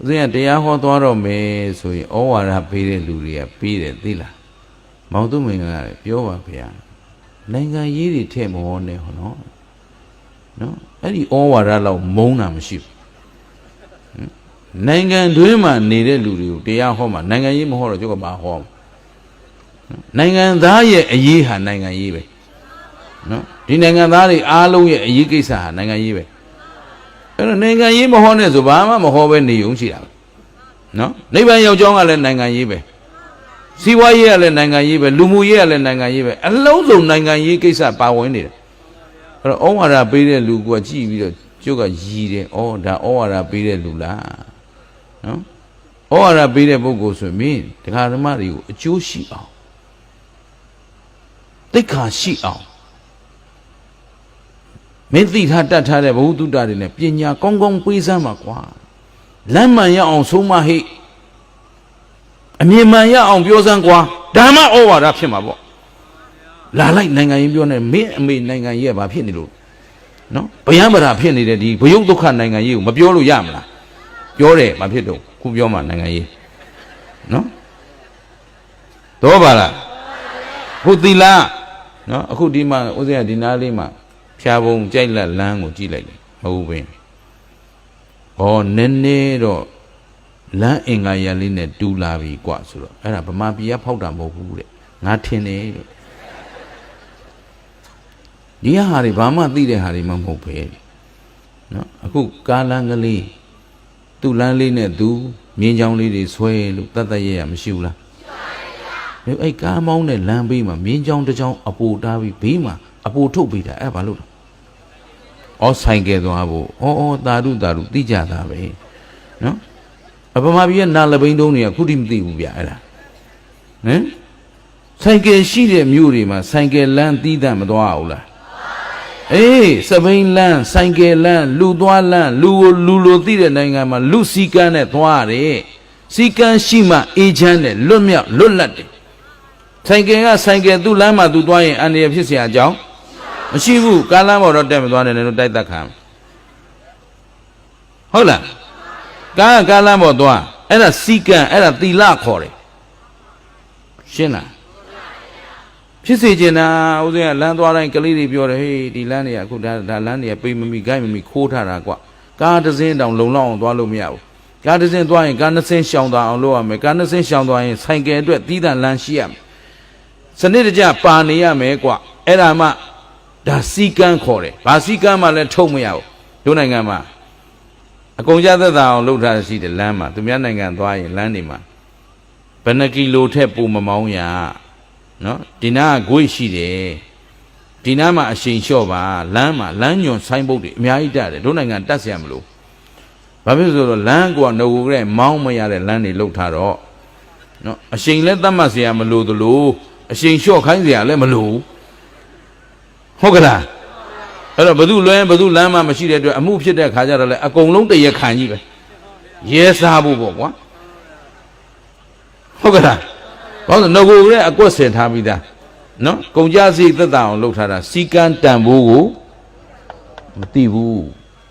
ဦးဇင်းကတရားဟောသွားတော့မယ်ဆိုရင်ဩဝါဒပေးတဲ့လူတွေကပေးတယ်သိလားမောင်သူမင်္ဂလာပြောပါဗျာနိုင်ငံရေးတွေထည့်မဟောနဲ့ဟောနော်နော်အဲ့ဒီဩဝါဒလောက်မုန်းတာမရှိဘူးဟင်နိုင်ငံတွင်းမှာနေတဲ့လူတွေကိုတရားဟောမှာနိုင်ငံရေးမဟောတော့ကျုပ်ကဘာဟောမလဲနိုင်ငံသားရဲ့အရေးဟာနိုင်ငံရေးပဲနော်ဒီနိုင်ငံသားတွေအားလုံးရဲ့အရေးကိစ္စဟာနိုင်ငံရေးပဲအဲ့တော့ နိုင်ငံရေးမဟောနဲ့ဆိုဘာမှမဟောပဲနေုံရှိတာပဲနော်နိဗ္ဗာန်ရောက်ကြောင်းကလည်းနိုင်ငံရေးပဲစီးပွားရေးကလည်းနိုင်ငံရေးပဲလူမှုရေးကလည်းနိုင်ငံရေးပဲအလုံးစုံနိုင်ငံရေးကိစ္စပါဝင်နေတယ်အဲ့တော့ဩဝါဒပေးတဲ့လူကကြည့်ပြီးတော့ကျုပ်ကရည်တယ်ဩဒါဩဝါဒပေးတဲ့လူလားနော်ဩဝါဒပေးတဲ့ပုဂ္ဂိုလ်ဆိုရင်မင်းတရားဓမ္မတွေကိုအကျိုးရှိအောင်သိက္ခာရှိအောင် မင်းသိထားတတ်ထားတဲ့ဘဝတုတ္တတွေနဲ့ပညာကောင်းကောင်းပေးစမ်းပါကွာလမ်းမှန်ရအောင်ဆုံးမဟိအမြင်မှန်ရအောင်ပြောစမ်းကွာဓမ္မဩဝါဒဖြစ်မှာပေါ့လာလိုက်နိုင်ငံရေးပြောနေမင်းအမေနိုင်ငံရေးကဘာဖြစ်နေလို့နော်ဗျံပရာဖြစ်နေတဲ့ဒီဘယုတ်ဒုက္ခနိုင်ငံရေးကိုမပြောလို့ရမလားပြောတယ်မဖြစ်တော့ခုပြောမှနိုင်ငံရေးနော်တော့ပါလားခုသီလနော်အခုဒီမှာဥစဉ်ကဒီနားလေးမှာ ဖြာပုံကြိုက်လက်လမ်းကိုကြည့်လိုက်တယ်မဟုတ်ဘင်းဩနည်းနည်းတော့လမ်းအင်္ဂါရလေးနဲ့တူလာပြီกว่าဆိုတော့အဲ့ဒါဗမာပြည်ကဖောက်တာမဟုတ်ဘူးတဲ့ငါထင်တယ်တဲ့ဒီဟာတွေဘာမှသိတဲ့ဟာတွေမှမဟုတ်ပဲနော်အခုကားလမ်းကလေးသူ့လမ်းလေးနဲ့သူမြင်းချောင်းလေးတွေဆွဲလို့တတ်တတ်ရရမရှိဘူးလားမရှိပါဘူးအဲ့ကားမောင်းတဲ့လမ်းဘေးမှာမြင်းချောင်းတစ်ချောင်းအပူတားပြီးဘေးမှာအပူထုတ်ပေးတာအဲ့ဘာလို့လဲ ဩဆိုင်ကယ်သွားဖို့ဩဩတာရုတာရုသိကြတာပဲနော်အပမပြည်ကနာလပိန်းတုံးတွေကခုထိမသိဘူးဗျအဲ့ဒါဟမ်ဆိုင်ကယ်ရှိတဲ့မြို့တွေမှာဆိုင်ကယ်လမ်းသီးသန့်မသွားဘူးလားအေးစပိန်လမ်းဆိုင်ကယ်လမ်းလူသွားလမ်းလူကိုလူလိုသိတဲ့နိုင်ငံမှာလူစီကန်းနဲ့သွားရတယ်စီကန်းရှိမှအေးချမ်းတယ်လွတ်မြောက်လွတ်လပ်တယ်ဆိုင်ကယ်ကဆိုင်ကယ်သူ့လမ်းမှာသူသွားရင်အန္တရာယ်ဖြစ်เสียအကြောင်း မရှိဘူးကားလမ်းပေါ်တော့တက်မသွားနဲ့လည်းတိုက်သက်ခံဟုတ်လားကားကကားလမ်းပေါ်သွားအဲ့ဒါစီကံအဲ့ဒါသီလခေါ်တယ်ရှင်းလားဖြစ်စေချင်တာဦးဇင်းကလမ်းသွားတိုင်းကလေးတွေပြောတယ်ဟေးဒီလမ်းတွေကအခုဒါဒါလမ်းတွေကပိတ်မမီဂိုက်မမီခိုးထားတာကွကားတစ်စင်းတောင်လုံလောက်အောင်သွားလို့မရဘူးကားတစ်စင်းသွားရင်ကားနှစ်စင်းရှောင်သွားအောင်လုပ်ရမယ်ကားနှစ်စင်းရှောင်သွားရင်ဆိုင်ကယ်အတွက်သီးသန့်လမ်းရှိရမယ်စနစ်တကျပါနေရမယ်ကွအဲ့ဒါမှ ဒါစီကံခေါ်တယ်ဘာစီကံမှလည်းထုတ်မရဘူးတို့နိုင်ငံမှာအကုန်ကြသက်သာအောင်လှုပ်ထားရှိတယ်လမ်းမှာသူများနိုင်ငံသွားရင်လမ်းတွေမှာဘယ်နှကီလိုထက်ပိုမမောင်းရနော်ဒီနာကဂွေ့ရှိတယ်ဒီနာမှာအရှိန်လျှော့ပါလမ်းမှာလမ်းညွန်ဆိုင်းပုတ်တွေအများကြီးတက်တယ်တို့နိုင်ငံတက်เสียမလို့ဘာဖြစ်လို့ဆိုတော့လမ်းကွာငိုကြဲမောင်းမရတဲ့လမ်းတွေလှုပ်ထားတော့နော်အရှိန်လည်းတတ်မှတ်เสียမလို့သလိုအရှိန်လျှော့ခိုင်းเสียလည်းမလို့ ဟုတ်ကလားအဲ့တော့ဘသူလွဲဘသူလမ်းမှမရှိတဲ့အတွက်အမှုဖြစ်တဲ့ခါကျတော့လေအကုန်လုံးတရခံကြီးပဲရဲစားဖို့ပေါ့ကွာဟုတ်ကလားဘာလို့ငကိုကလေးအကွက်ဆင်ထားပြီးသားနော်ကုန်ကြစည်သက်သာအောင်လုပ်ထားတာစီကံတန်ဖိုးကိုမသိဘူး